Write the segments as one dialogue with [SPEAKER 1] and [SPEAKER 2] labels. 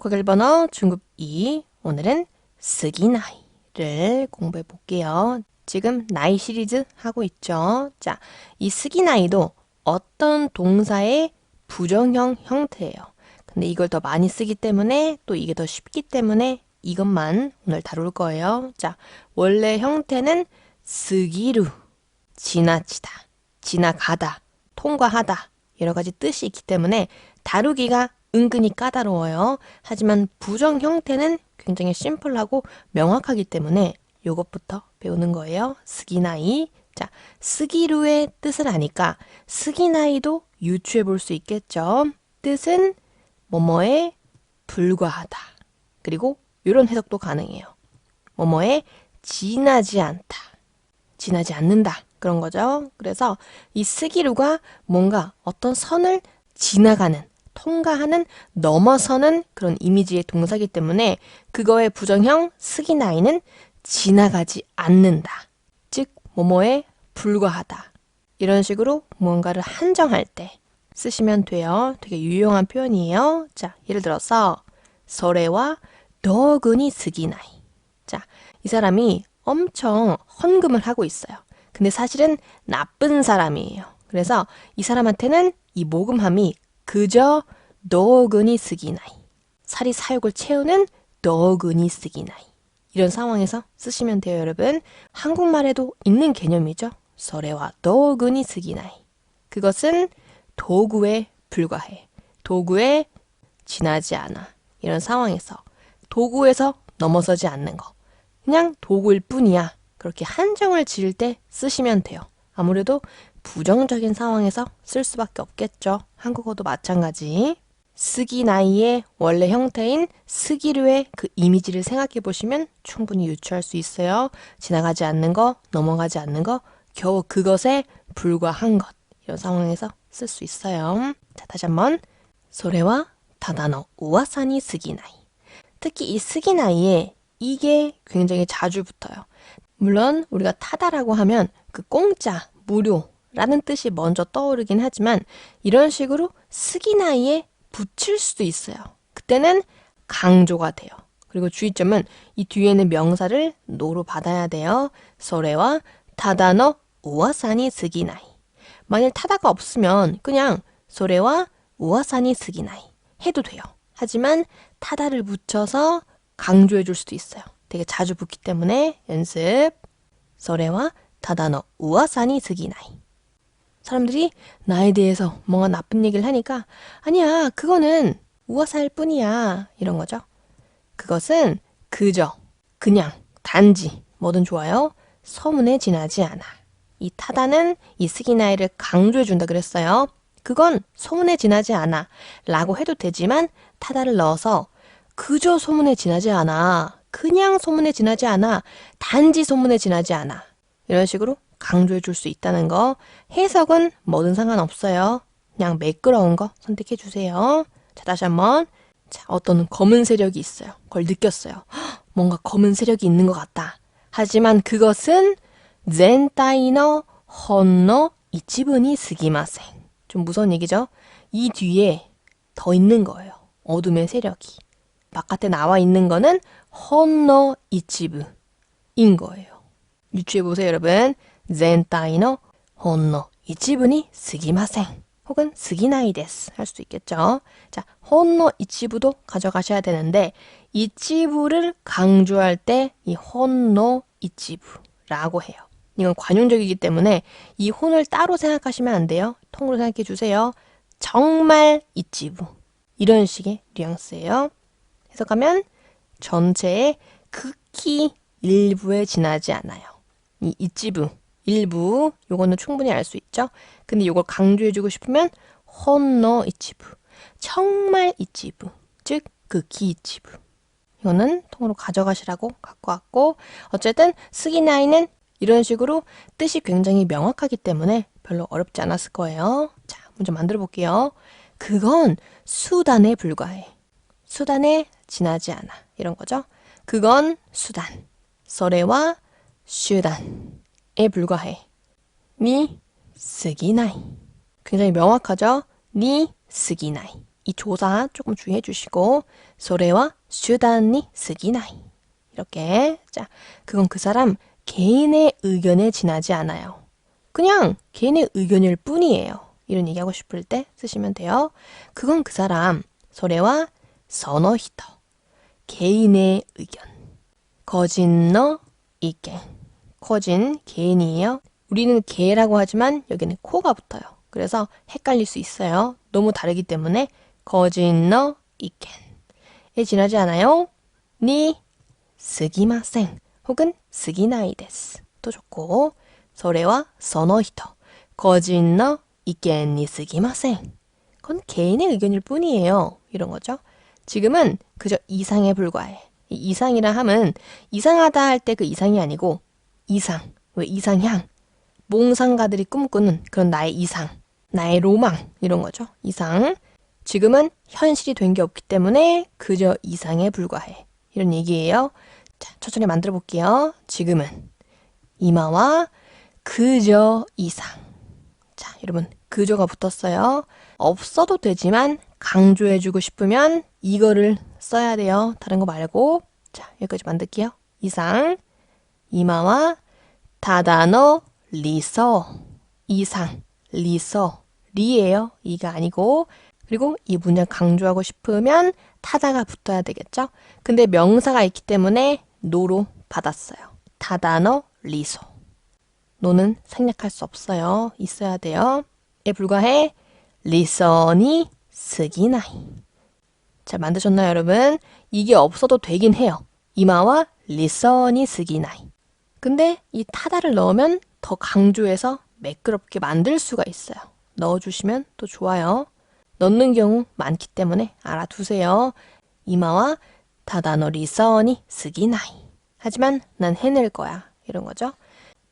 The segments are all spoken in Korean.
[SPEAKER 1] 독학 1번어 중급 2 오늘은 스기나이를 공부해 볼게요. 지금 나이 시리즈 하고 있죠. 자, 이 스기나이도 어떤 동사의 부정형 형태예요. 근데 이걸 더 많이 쓰기 때문에 또 이게 더 쉽기 때문에 이것만 오늘 다룰 거예요. 자, 원래 형태는 스기루, 지나치다, 지나가다, 통과하다 여러 가지 뜻이 있기 때문에 다루기가 은근히 까다로워요. 하지만 부정 형태는 굉장히 심플하고 명확하기 때문에 요것부터 배우는 거예요. 스기나이. 자, 스기루의 뜻을 아니까 스기나이도 유추해 볼 수 있겠죠. 뜻은 뭐뭐에 불과하다. 그리고 이런 해석도 가능해요. 뭐뭐에 지나지 않다. 지나지 않는다. 그런 거죠. 그래서 이 스기루가 뭔가 어떤 선을 지나가는, 통과하는, 넘어서는 그런 이미지의 동사기 때문에 그거의 부정형 스기나이는 지나가지 않는다. 즉, 뭐뭐에 불과하다. 이런 식으로 무언가를 한정할 때 쓰시면 돼요. 되게 유용한 표현이에요. 자, 예를 들어서 서래와 너근이 스기나이. 자, 이 사람이 엄청 헌금을 하고 있어요. 근데 사실은 나쁜 사람이에요. 그래서 이 사람한테는 이 모금함이 그저 너근이 스기나이. 살이 사욕을 채우는 너근이 스기나이. 이런 상황에서 쓰시면 돼요, 여러분. 한국말에도 있는 개념이죠. 서래와 너근이 스기나이. 그것은 도구에 불과해. 도구에 지나지 않아. 이런 상황에서 도구에서 넘어서지 않는 거. 그냥 도구일 뿐이야. 그렇게 한정을 지을 때 쓰시면 돼요. 아무래도 부정적인 상황에서 쓸 수밖에 없겠죠. 한국어도 마찬가지. 쓰기 나이의 원래 형태인 쓰기류의 그 이미지를 생각해 보시면 충분히 유추할 수 있어요. 지나가지 않는 거, 넘어가지 않는 거, 겨우 그것에 불과한 것. 이런 상황에서 쓸 수 있어요. 자, 다시 한번. 소래와 다다노 우와사니 쓰기 나이. 특히 이 쓰기 나이에 이게 굉장히 자주 붙어요. 물론 우리가 타다라고 하면 그 공짜, 무료 라는 뜻이 먼저 떠오르긴 하지만 이런 식으로 쓰기 나이에 붙일 수도 있어요. 그때는 강조가 돼요. 그리고 주의점은 이 뒤에는 명사를 노로 받아야 돼요. 소래와 타다노 우와사니 스기나이. 만일 타다가 없으면 그냥 소래와 우와사니 스기나이 해도 돼요. 하지만 타다를 붙여서 강조해 줄 수도 있어요. 되게 자주 붙기 때문에 연습. 소래와 타다노 우와사니 스기나이. 사람들이 나에 대해서 뭔가 나쁜 얘기를 하니까 아니야 그거는 우와사일 뿐이야 이런 거죠. 그것은 그저 그냥 단지 뭐든 좋아요. 소문에 지나지 않아. 이 타다는 이 스기나이를 강조해 준다 그랬어요. 그건 소문에 지나지 않아 라고 해도 되지만 타다를 넣어서 그저 소문에 지나지 않아. 그냥 소문에 지나지 않아. 단지 소문에 지나지 않아. 이런 식으로 강조해 줄 수 있다는 거. 해석은 뭐든 상관없어요. 그냥 매끄러운 거 선택해 주세요. 자, 다시 한번. 자, 어떤 검은 세력이 있어요. 그걸 느꼈어요. 헉, 뭔가 검은 세력이 있는 것 같다. 하지만 그것은 젠타이너 헌너 이치분이 스기마생. 좀 무서운 얘기죠? 이 뒤에 더 있는 거예요. 어둠의 세력이. 바깥에 나와 있는 거는 헌너 이치부인 거예요. 유추해 보세요, 여러분. 젠타이너 헌너 이치부니 스기마생 혹은 스기나이 데스 할 수 있겠죠. 자, 헌너 이치부도 가져가셔야 되는데 이치부를 강조할 때이 헌너 이치부라고 해요. 이건 관용적이기 때문에 이 혼을 따로 생각하시면 안 돼요. 통으로 생각해 주세요. 정말 이치부 이런 식의 뉘앙스예요. 해석하면 전체의 극히 일부에 지나지 않아요. 이 이치부 일부 요거는 충분히 알 수 있죠. 근데 요걸 강조해주고 싶으면 헌너 이치부 정말 이치부 즉 극히 이치부 이거는 통으로 가져가시라고 갖고 왔고 어쨌든 스기나이는 이런 식으로 뜻이 굉장히 명확하기 때문에 별로 어렵지 않았을 거예요. 자, 문제 만들어 볼게요. 그건 수단에 불과해. 수단에 지나지 않아. 이런 거죠. 그건 수단. 서래와 수단 에 불과해. 니 쓰기나이. 굉장히 명확하죠? 니 쓰기나이. 이 조사 조금 주의해 주시고 소래와 슈단이 쓰기나이 이렇게 자 그건 그 사람 개인의 의견에 지나지 않아요. 그냥 개인의 의견일 뿐이에요. 이런 얘기하고 싶을 때 쓰시면 돼요. 그건 그 사람 소래와 선어히터 개인의 의견 거진너 이게 거진 개인이에요. 우리는 개라고 하지만 여기는 코가 붙어요. 그래서 헷갈릴 수 있어요. 너무 다르기 때문에 거진너 이겐에 지나지 않아요. 니 스기마생 혹은 스기나이 데스 도 좋고 소래와 선어히터 거진너 이겐니 스기마생 그건 개인의 의견일 뿐이에요. 이런 거죠. 지금은 그저 이상에 불과해. 이 이상이라 함은 이상하다 할 때 그 이상이 아니고 이상, 왜 이상향, 몽상가들이 꿈꾸는 그런 나의 이상, 나의 로망 이런 거죠. 이상. 지금은 현실이 된 게 없기 때문에 그저 이상에 불과해. 이런 얘기예요. 자, 천천히 만들어 볼게요. 지금은 이마와 그저 이상. 자, 여러분 그저가 붙었어요. 없어도 되지만 강조해주고 싶으면 이거를 써야 돼요. 다른 거 말고. 자, 여기까지 만들게요. 이상, 이마와 다다너 리서, 이상, 리서, 리예요. 이가 아니고. 그리고 이 문장 강조하고 싶으면 타다가 붙어야 되겠죠? 근데 명사가 있기 때문에 노로 받았어요. 다다너 리소. 노는 생략할 수 없어요. 있어야 돼요. 에 불과해 리선이 쓰기나이. 잘 만드셨나요, 여러분? 이게 없어도 되긴 해요. 이마와 리선이 쓰기나이. 근데 이 타다를 넣으면 더 강조해서 매끄럽게 만들 수가 있어요. 넣어주시면 또 좋아요. 넣는 경우 많기 때문에 알아두세요. 이마와 타다노 리선이 쓰기나이. 하지만 난 해낼 거야. 이런 거죠.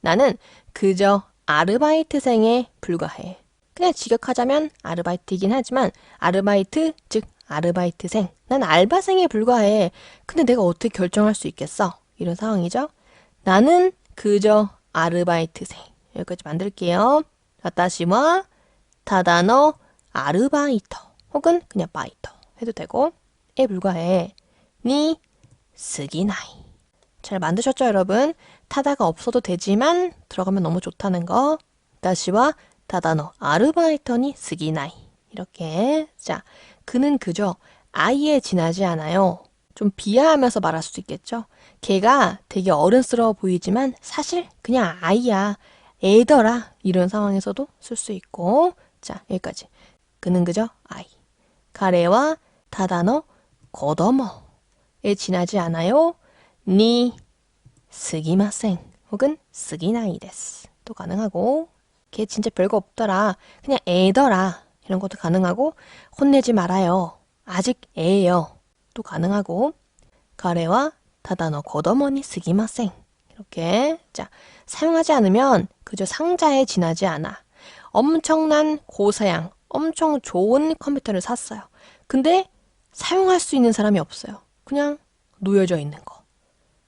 [SPEAKER 1] 나는 그저 아르바이트생에 불과해. 그냥 직역하자면 아르바이트이긴 하지만 아르바이트 즉 아르바이트생 난 알바생에 불과해 근데 내가 어떻게 결정할 수 있겠어 이런 상황이죠 나는 그저 아르바이트생 여기까지 만들게요. 와타시와 타다노 아르바이터 혹은 그냥 바이터 해도 되고 에 불과해. 니 스기나이. 잘 만드셨죠 여러분? 타다가 없어도 되지만 들어가면 너무 좋다는 거. 다시와 다다노 아르바이터니 스기나이. 이렇게. 자 그는 그저 아이에 지나지 않아요. 좀 비하하면서 말할 수도 있겠죠. 걔가 되게 어른스러워 보이지만 사실 그냥 아이야. 애더라. 이런 상황에서도 쓸 수 있고. 자, 여기까지. 그는 그저 아이. 가래와 다다노 고도모에 지나지 않아요. 니 스기마생 혹은 스기나이 데스. 또 가능하고 걔 진짜 별거 없더라. 그냥 애더라. 이런 것도 가능하고 혼내지 말아요. 아직 애예요. 또 가능하고 가래와 다다노 고도모니 스기마생 이렇게 자 사용하지 않으면 그저 상자에 지나지 않아. 엄청난 고사양, 엄청 좋은 컴퓨터를 샀어요. 근데 사용할 수 있는 사람이 없어요. 그냥 놓여져 있는 거.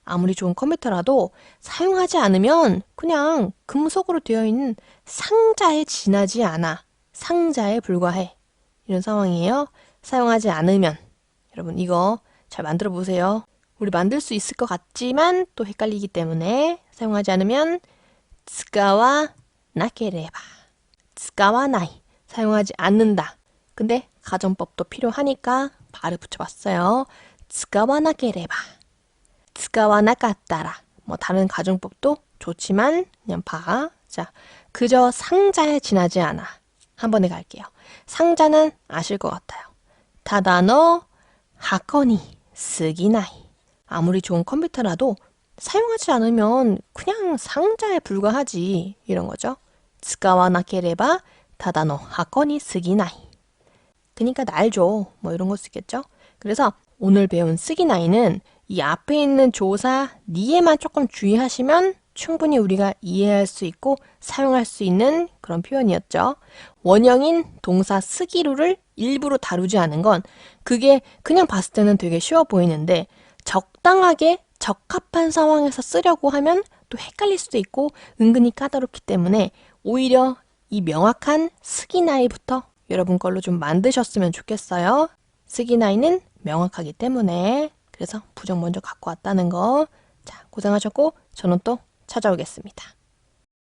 [SPEAKER 1] 아무리 좋은 컴퓨터라도 사용하지 않으면 그냥 금속으로 되어 있는 상자에 지나지 않아. 상자에 불과해. 이런 상황이에요. 사용하지 않으면. 여러분, 이거 잘 만들어 보세요. 우리 만들 수 있을 것 같지만 또 헷갈리기 때문에 사용하지 않으면 스가와 나케레바. 스가와 나이. 사용하지 않는다. 근데 가정법도 필요하니까 발을 붙여봤어요. 스가와 나케레바. 스가와 나까따라. 뭐 다른 가정법도 좋지만 그냥 봐. 자, 그저 상자에 지나지 않아. 한 번에 갈게요. 상자는 아실 것 같아요. 다다너 하코니 쓰기나이. 아무리 좋은 컴퓨터라도 사용하지 않으면 그냥 상자에 불과하지. 이런 거죠. 나케레바 다다노 하코니 쓰기나이. 그니까 날 줘. 뭐 이런 거 쓰겠죠. 그래서 오늘 배운 쓰기나이는 이 앞에 있는 조사 니에만 조금 주의하시면 충분히 우리가 이해할 수 있고 사용할 수 있는 그런 표현이었죠. 원형인 동사 쓰기루를 일부러 다루지 않은 건 그게 그냥 봤을 때는 되게 쉬워 보이는데 적당하게 적합한 상황에서 쓰려고 하면 또 헷갈릴 수도 있고 은근히 까다롭기 때문에 오히려 이 명확한 쓰기 나이부터 여러분 걸로 좀 만드셨으면 좋겠어요. 스기나이는 명확하기 때문에 그래서 부정 먼저 갖고 왔다는 거. 자, 고생하셨고 저는 또 찾아오겠습니다.